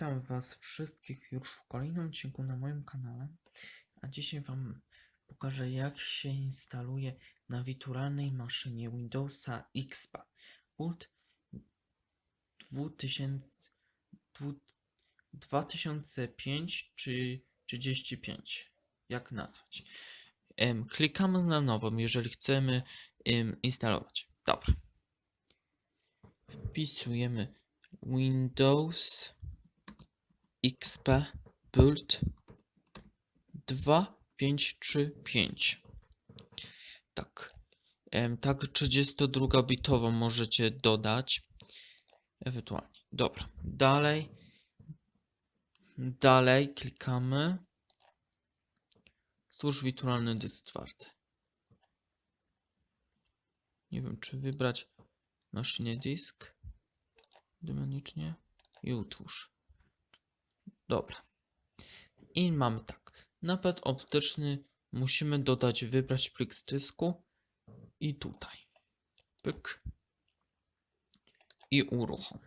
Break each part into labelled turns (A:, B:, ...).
A: Witam Was wszystkich już w kolejnym odcinku na moim kanale. A dzisiaj Wam pokażę, jak się instaluje na wirtualnej maszynie Windowsa XP. Pult 2000, dwu- 2005 czy 35. Jak nazwać? Klikamy na nową, jeżeli chcemy em, instalować. Dobra. Wpisujemy Windows XP Build 2535. Tak. Tak 32-bitową możecie dodać. Ewentualnie. Dobra. Dalej. Dalej klikamy. Stwórz wirtualny dysk twardy. Nie wiem, czy wybrać maszynie disk dynamicznie i utwórz. Dobra. I mamy tak. Napęd optyczny musimy dodać, wybrać plik z dysku i tutaj. Pyk. I uruchom.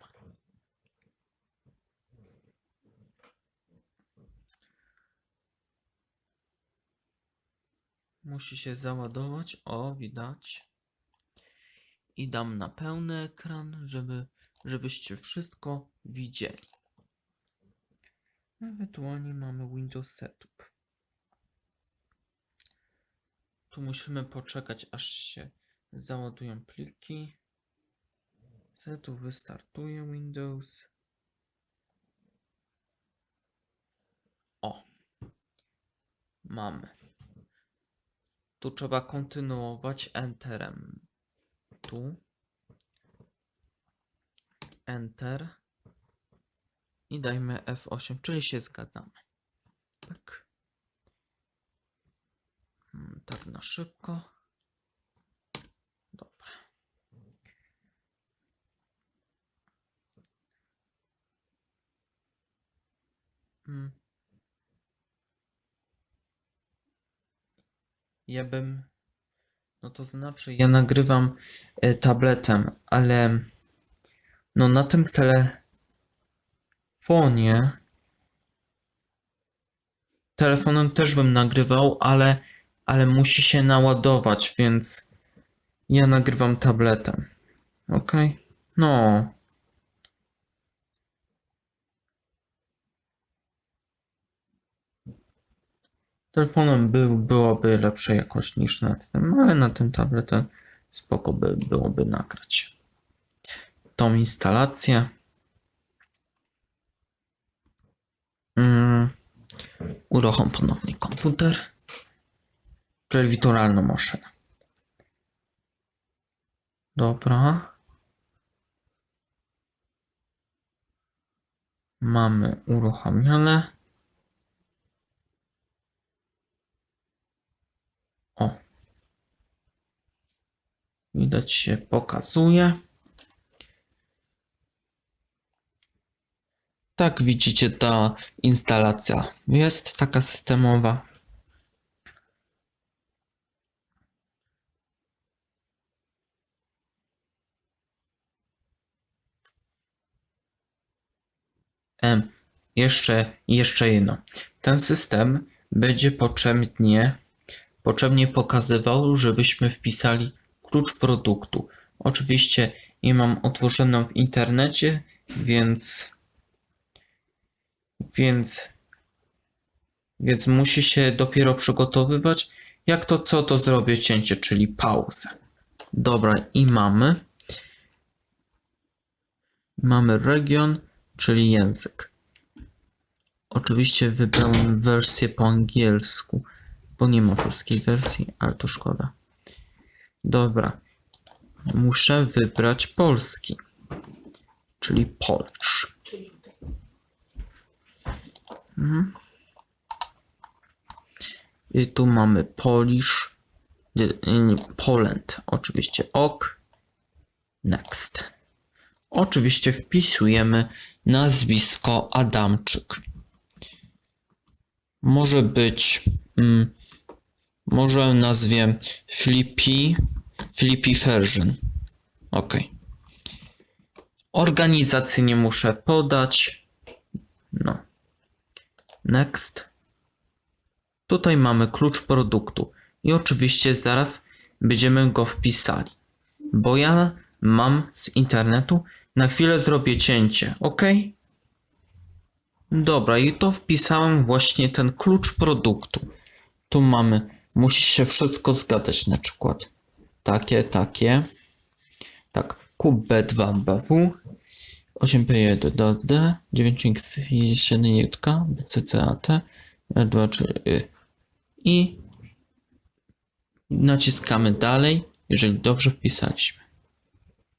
A: Musi się załadować. O, widać. I dam na pełny ekran, żeby, żebyście wszystko widzieli. Ewentualnie mamy Windows Setup. Tu musimy poczekać, aż się załadują pliki. Setup wystartuje Windows. O. Mamy. Tu trzeba kontynuować Enterem. Tu. Enter i dajmy F8, czyli się zgadzamy. Tak. Mm, Tak na szybko. Dobra. Mm. Ja bym. No to znaczy, ja nagrywam e, tabletem, ale no na tym tele telefonie. Telefonem też bym nagrywał, ale, ale musi się naładować, więc ja nagrywam tabletem. Ok? No. Telefonem był, byłoby lepsza jakość niż na tym, ale na tym tabletem spoko by byłoby nagrać tą instalację. Mm, uruchom ponownie komputer, czyli wirtualną maszynę. Dobra. Mamy uruchomione. O. Widać się pokazuje. Tak widzicie, ta instalacja jest taka systemowa. Em, jeszcze, jeszcze jedno. Ten system będzie potrzebnie, potrzebnie pokazywał, żebyśmy wpisali klucz produktu. Oczywiście nie mam otworzoną w internecie, więc więc, więc musi się dopiero przygotowywać. Jak to co, to zrobię cięcie, czyli pauzę. Dobra, i mamy. Mamy region, czyli język. Oczywiście wybrałem wersję po angielsku, bo nie ma polskiej wersji, ale to szkoda. Dobra, muszę wybrać polski, czyli Polish. Mhm. I tu mamy Polish, Poland, oczywiście ok, next. Oczywiście wpisujemy nazwisko Adamczyk. Może być, mm, może nazwie Flippy, Flippy Version. Ok. Organizacji nie muszę podać. No. Next. Tutaj mamy klucz produktu i oczywiście zaraz będziemy go wpisali, bo ja mam z internetu. Na chwilę zrobię cięcie, ok? Dobra, i to wpisałem właśnie ten klucz produktu. Tu mamy, musi się wszystko zgadzać na przykład. Takie, takie. Tak, QB2BW, 8P1 DD, 9X1 BCCAT, 2, czy Y. I naciskamy dalej, jeżeli dobrze wpisaliśmy.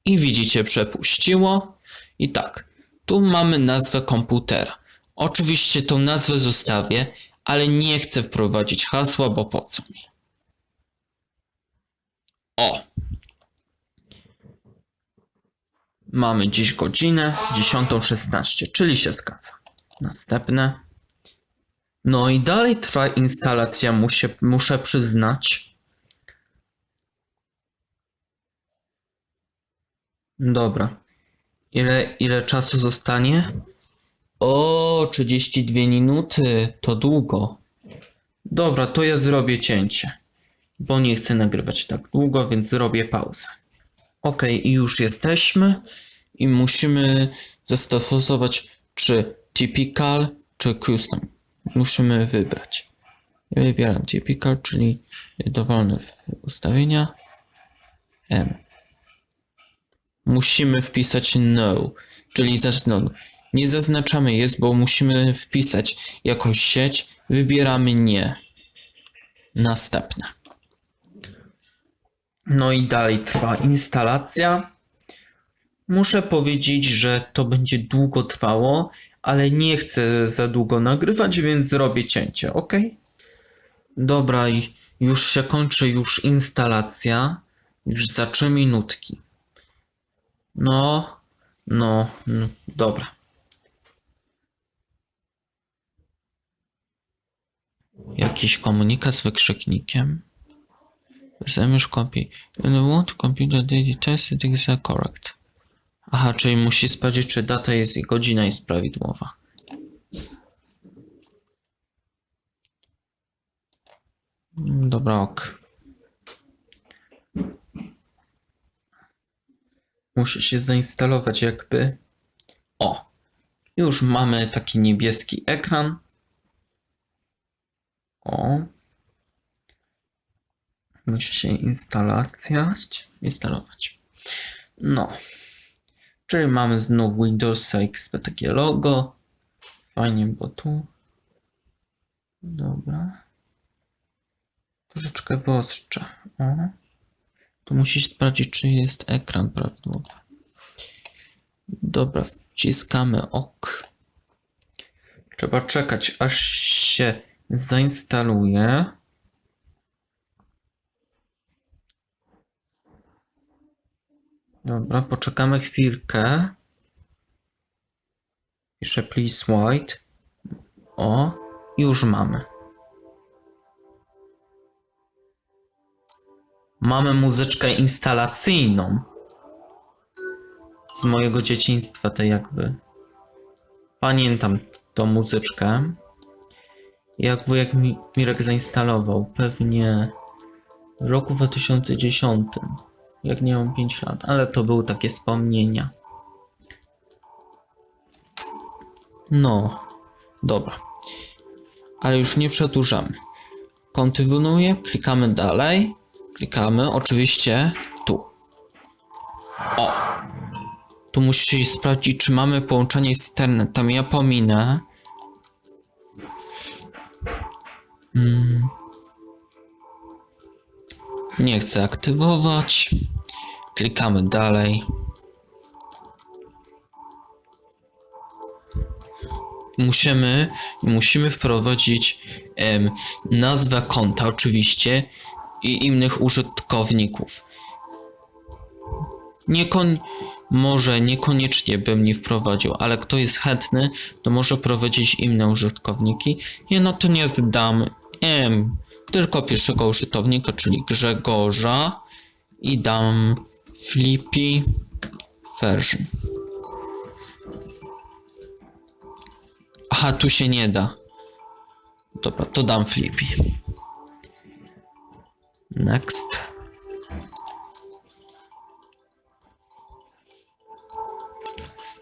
A: I widzicie, przepuściło. I tak, tu mamy nazwę komputera. Oczywiście tą nazwę zostawię, ale nie chcę wprowadzić hasła, bo po co mi? O, Mamy dziś godzinę 10.16, czyli się zgadza. Następne. No i dalej trwa instalacja, muszę, muszę przyznać. Dobra. Ile, ile czasu zostanie? O, 32 minuty, to długo. Dobra, to ja zrobię cięcie, bo nie chcę nagrywać tak długo, więc zrobię pauzę. Ok, i już jesteśmy i musimy zastosować czy typical, czy custom. Musimy wybrać. Ja wybieram typical, czyli dowolne ustawienia. M. Musimy wpisać no, czyli no, nie zaznaczamy jest, bo musimy wpisać jakąś sieć. Wybieramy nie. Następne. No i dalej trwa instalacja. Muszę powiedzieć, że to będzie długo trwało, ale nie chcę za długo nagrywać, więc zrobię cięcie, ok? Dobra, i już się kończy już instalacja. Już za 3 minutki. No, no, no dobra. Jakiś komunikat z wykrzyknikiem. Zamierz kopii. You want computer daily test it is correct. Aha, czyli musi sprawdzić, czy data jest i godzina jest prawidłowa. Dobra, ok. Musi się zainstalować jakby. O! Już mamy taki niebieski ekran. O. Musi się instalacja instalować. No. Czyli mamy znów Windows XP takie logo. Fajnie, bo tu. Dobra. Troszeczkę wyostrzę. O. Tu musisz sprawdzić, czy jest ekran prawidłowy. Dobra, wciskamy OK. Trzeba czekać, aż się zainstaluje. Dobra, poczekamy chwilkę. Piszę please wait. O, już mamy. Mamy muzyczkę instalacyjną. Z mojego dzieciństwa to jakby. Pamiętam tą muzyczkę. Jak wujek Mi- Mirek zainstalował, pewnie w roku 2010, jak nie mam 5 lat, ale to były takie wspomnienia. No, dobra. Ale już nie przedłużamy. Kontynuuję, klikamy dalej, klikamy oczywiście tu. O! Tu musi sprawdzić, czy mamy połączenie z internetem. Ja pominę. Mm. Nie chcę aktywować. Klikamy dalej. Musimy, musimy wprowadzić em, nazwę konta oczywiście i innych użytkowników. Może niekoniecznie bym nie wprowadził, ale kto jest chętny, to może prowadzić inne użytkowniki. Ja natomiast dam em, tylko pierwszego użytkownika, czyli Grzegorza i dam Flippy version. Aha, tu się nie da. Dobra, to dam Flippy. Next.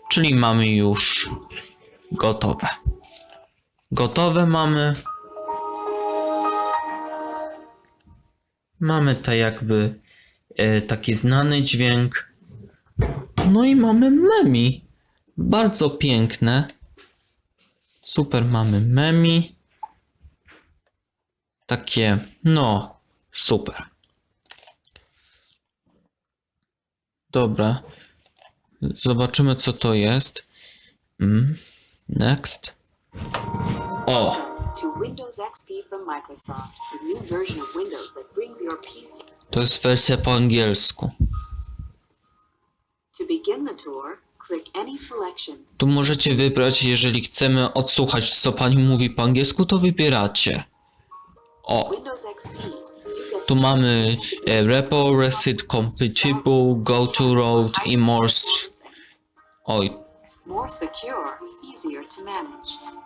A: Czyli mamy już gotowe. Gotowe mamy. Mamy tak jakby taki znany dźwięk. No i mamy memi. Bardzo piękne. Super mamy memi. Takie, no, super. Dobra. Zobaczymy, co to jest. Mm. Next. O!
B: To Windows XP from Microsoft, the new version of Windows that brings your PC.
A: To jest wersja po angielsku.
B: To begin the tour, click any selection.
A: Tu możecie wybrać, jeżeli chcemy odsłuchać, co pani mówi po angielsku, to wybieracie. O!
B: Windows XP,
A: Tu mamy e, repo, receipt completable, go to road i more. Oj,
B: more secure, easier to manage.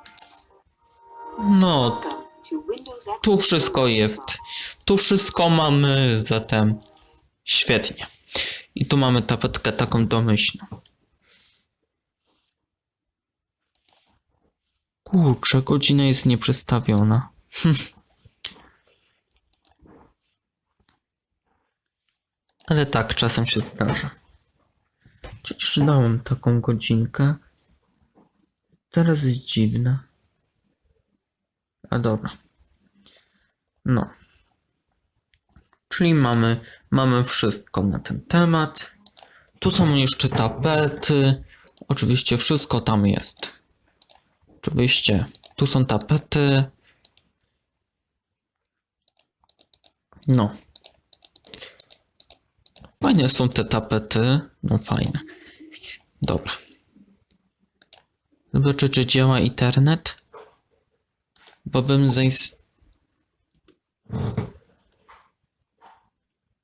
A: No, tu wszystko jest. Tu wszystko mamy, zatem świetnie. I tu mamy tapetkę taką domyślną. Kurczę, godzina jest nieprzestawiona. Ale tak, czasem się zdarza. Przecież dałem taką godzinkę. Teraz jest dziwne. A dobra. No. Czyli mamy, mamy wszystko na ten temat. Tu są jeszcze tapety. Oczywiście wszystko tam jest. Oczywiście tu są tapety. No. Fajne są te tapety. No fajne. Dobra. Zobaczę, czy działa internet. Bo bym zains...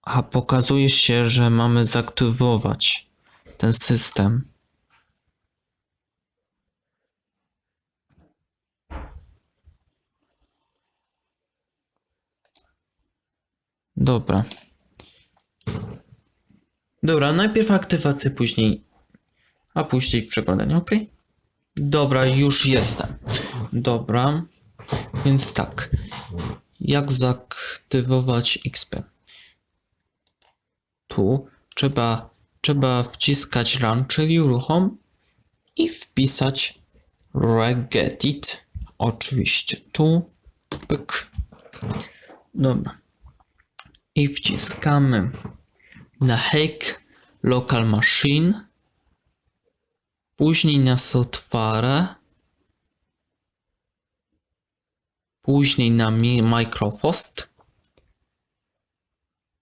A: A pokazuje się, że mamy zaktywować ten system. Dobra. Dobra, najpierw aktywację, później. A później przeglądanie, ok? Dobra, już jestem. Dobra. Więc tak. Jak zaktywować XP? Tu trzeba, trzeba wciskać run, czyli uruchom i wpisać regedit. Oczywiście tu. Pyk. Dobra. I wciskamy na hack local machine. Później na software. Później na Mi- Microsoft.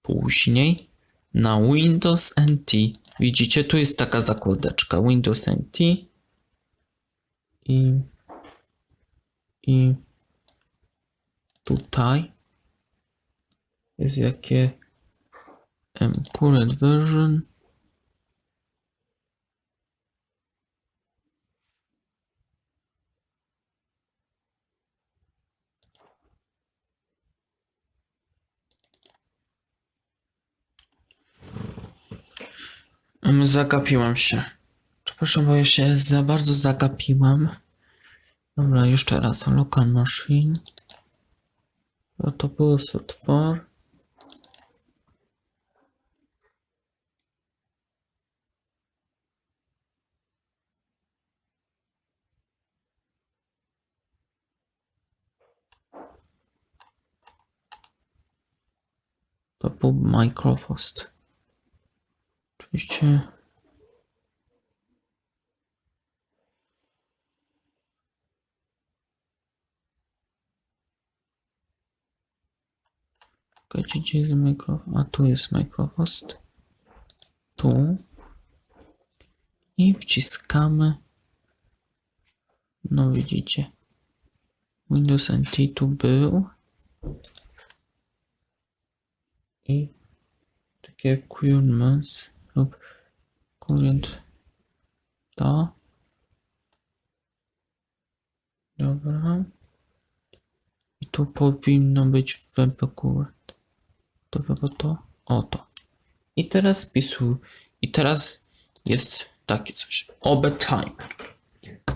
A: Później na Windows NT. Widzicie, tu jest taka zakładeczka Windows NT. I, i tutaj jest jakie current version. Em, Zagapiłem się. Przepraszam, bo ja się za bardzo zagapiłem. Dobra, jeszcze raz. Local machine. To było. To był Microsoft. Oczywiście. Gdzie jest Microsoft? A tu jest Microsoft. Tu. I wciskamy. No widzicie. Windows NT tu był. I takie currents lub current to Dobra. I tu powinno być WP To WP to? O to. I teraz wpisuj. I teraz jest takie coś. OB timer.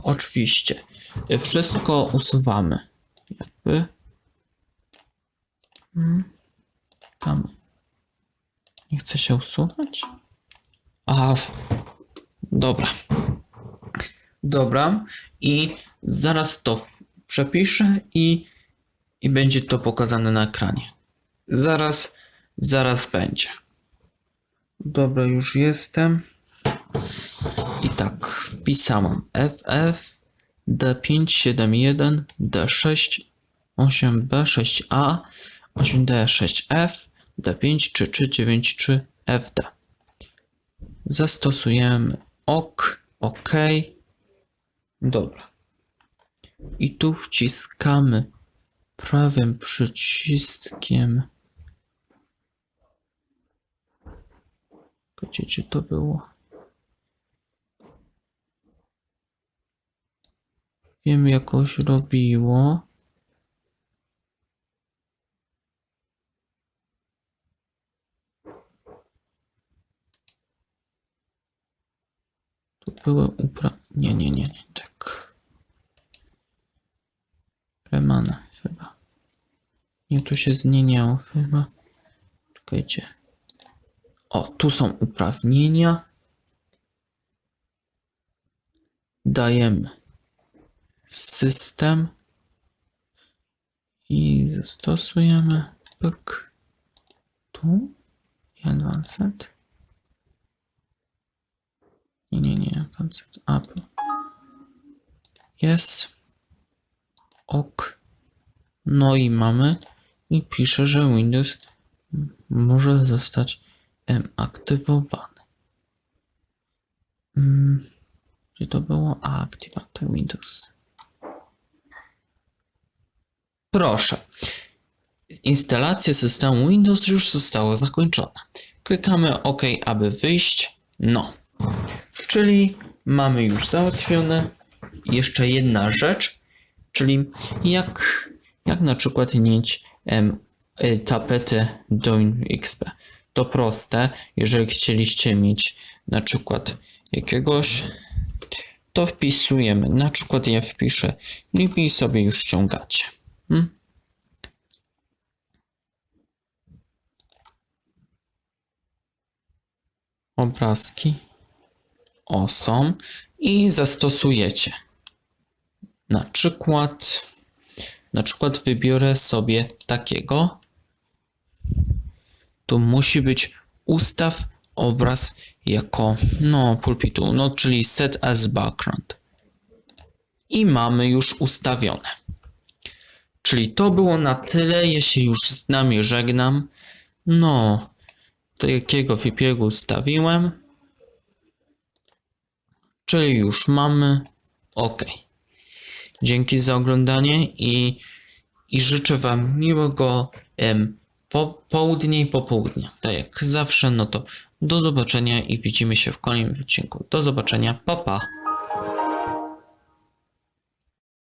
A: Oczywiście. Wszystko usuwamy. Jakby. Hmm. Tam. Nie chce się usuwać? A, w- dobra. Dobra. I zaraz to przepiszę i, i będzie to pokazane na ekranie. Zaraz, zaraz będzie. Dobra, już jestem. I tak, wpisałem FF D571 D6 8B6A 8D6F D53393 FD. Zastosujemy OK, OK. Dobra. I tu wciskamy prawym przyciskiem. Gdzie to było? Wiem, jakoś robiło. Tu były upra... Nie, nie, nie, nie, tak. Remana chyba. Nie, tu się zmieniało chyba. Czekajcie. O, tu są uprawnienia. Dajemy system i zastosujemy pyk tu i advanced. Nie, nie, nie, advanced up. Jest. Ok. No i mamy i pisze, że Windows może zostać em, aktywowany. Mm, Gdzie to było? A, aktywator Windows. Proszę. Instalacja systemu Windows już została zakończona. Klikamy OK, aby wyjść. No. Czyli mamy już załatwione. Jeszcze jedna rzecz, czyli jak, jak na przykład mieć em, y, tapetę do XP. To proste. Jeżeli chcieliście mieć na przykład jakiegoś, to wpisujemy. Na przykład ja wpiszę link i sobie już ściągacie. Hmm? Obrazki o są i zastosujecie. Na przykład, na przykład wybiorę sobie takiego. Tu musi być ustaw obraz jako no pulpitu, no czyli set as background. I mamy już ustawione. Czyli to było na tyle, ja się już z nami żegnam. No, takiego wybiegu ustawiłem. Czyli już mamy. OK. Dzięki za oglądanie i, i życzę Wam miłego em, po, południa i popołudnia. Tak jak zawsze, no to do zobaczenia i widzimy się w kolejnym odcinku. Do zobaczenia. Pa pa.